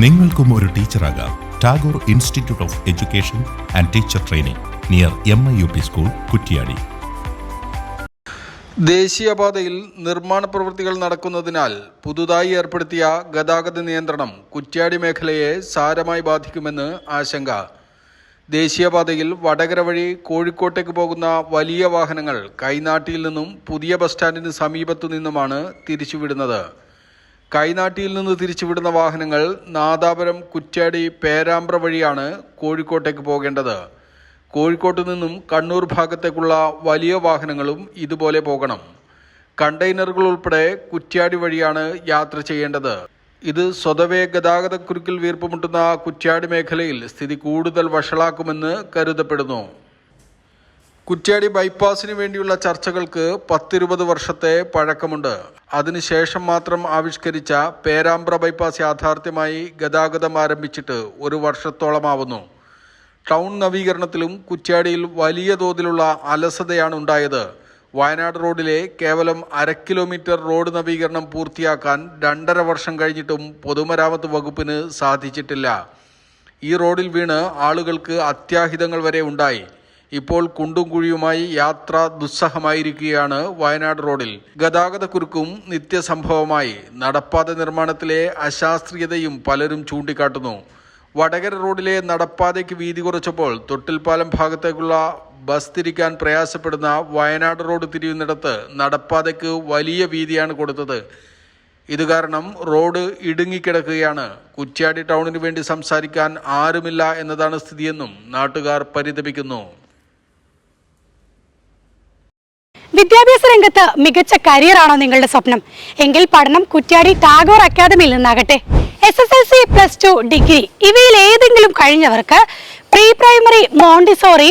നിങ്ങൾക്കും ഒരു ടീച്ചറാകാം. Tagore institute of education and teacher training near M I U P school Kuttiyadi. ദേശീയപാതയിൽ നിർമ്മാണ പ്രവൃത്തികൾ നടക്കുന്നതിനാൽ പുതുതായി ഏർപ്പെടുത്തിയ ഗതാഗത നിയന്ത്രണം കുറ്റ്യാടി മേഖലയെ സാരമായി ബാധിക്കുമെന്ന് ആശങ്ക. ദേശീയപാതയിൽ വടകര വഴി കോഴിക്കോട്ടേക്ക് പോകുന്ന വലിയ വാഹനങ്ങൾ കൈനാട്ടിയിൽ നിന്നും പുതിയ ബസ് സ്റ്റാൻഡിന് സമീപത്തു നിന്നുമാണ് തിരിച്ചുവിടുന്നത്. കൈനാട്ടിയിൽ നിന്ന് തിരിച്ചുവിടുന്ന വാഹനങ്ങൾ നാദാപുരം കുറ്റ്യാടി പേരാമ്പ്ര വഴിയാണ് കോഴിക്കോട്ടേക്ക് പോകേണ്ടത്. കോഴിക്കോട്ട് നിന്നും കണ്ണൂർ ഭാഗത്തേക്കുള്ള വലിയ വാഹനങ്ങളും ഇതുപോലെ പോകണം. കണ്ടെയ്നറുകൾ ഉൾപ്പെടെ കുറ്റ്യാടി വഴിയാണ് യാത്ര ചെയ്യേണ്ടത്. ഇത് സ്വതവേ ഗതാഗതക്കുരുക്കിൽ വീർപ്പുമുട്ടുന്ന കുറ്റ്യാടി മേഖലയിൽ സ്ഥിതി കൂടുതൽ വഷളാക്കുമെന്ന് കരുതപ്പെടുന്നു. കുറ്റ്യാടി ബൈപ്പാസിന് വേണ്ടിയുള്ള ചർച്ചകൾക്ക് പത്തിരുപത് വർഷത്തെ പഴക്കമുണ്ട്. അതിനുശേഷം മാത്രം ആവിഷ്കരിച്ച പേരാമ്പ്ര ബൈപ്പാസ് യാഥാർത്ഥ്യമായി ഗതാഗതം ആരംഭിച്ചിട്ട് ഒരു വർഷത്തോളമാവുന്നു. ടൗൺ നവീകരണത്തിലും കുറ്റ്യാടിയിൽ വലിയ തോതിലുള്ള അലസതയാണ് ഉണ്ടായത്. വയനാട് റോഡിലെ കേവലം അര കിലോമീറ്റർ റോഡ് നവീകരണം പൂർത്തിയാക്കാൻ രണ്ടര വർഷം കഴിഞ്ഞിട്ടും പൊതുമരാമത്ത് വകുപ്പിന് സാധിച്ചിട്ടില്ല. ഈ റോഡിൽ വീണ് ആളുകൾക്ക് അത്യാഹിതങ്ങൾ വരെ ഉണ്ടായി. ഇപ്പോൾ കുണ്ടും കുഴിയുമായി യാത്ര ദുസ്സഹമായിരിക്കുകയാണ് വയനാട് റോഡിൽ. ഗതാഗതക്കുരുക്കും നിത്യസംഭവമായി. നടപ്പാത നിർമ്മാണത്തിലെ അശാസ്ത്രീയതയും പലരും ചൂണ്ടിക്കാട്ടുന്നു. വടകര റോഡിലെ നടപ്പാതയ്ക്ക് വീതി കുറച്ചപ്പോൾ തൊട്ടിൽപ്പാലം ഭാഗത്തേക്കുള്ള ബസ് തിരിക്കാൻ പ്രയാസപ്പെടുന്ന വയനാട് റോഡ് തിരിയുന്നിടത്ത് നടപ്പാതയ്ക്ക് വലിയ വീതിയാണ് കൊടുത്തത്. ഇത് കാരണം റോഡ് ഇടുങ്ങിക്കിടക്കുകയാണ്. കുറ്റ്യാടി ടൗണിന് വേണ്ടി സംസാരിക്കാൻ ആരുമില്ല എന്നതാണ് സ്ഥിതിയെന്നും നാട്ടുകാർ പരിതപിക്കുന്നു. രംഗത്ത് മികച്ച കരിയറാണോ നിങ്ങളുടെ സ്വപ്നം? എങ്കിൽ പഠനം കുറ്റ്യാടി ടാഗോർ അക്കാദമിയിൽ നിന്നാകട്ടെ. S S L C plus two degree ഇവയിൽ ഏതെങ്കിലും കഴിഞ്ഞവർക്ക് pre primary Montessori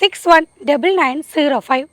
six one double nine zero five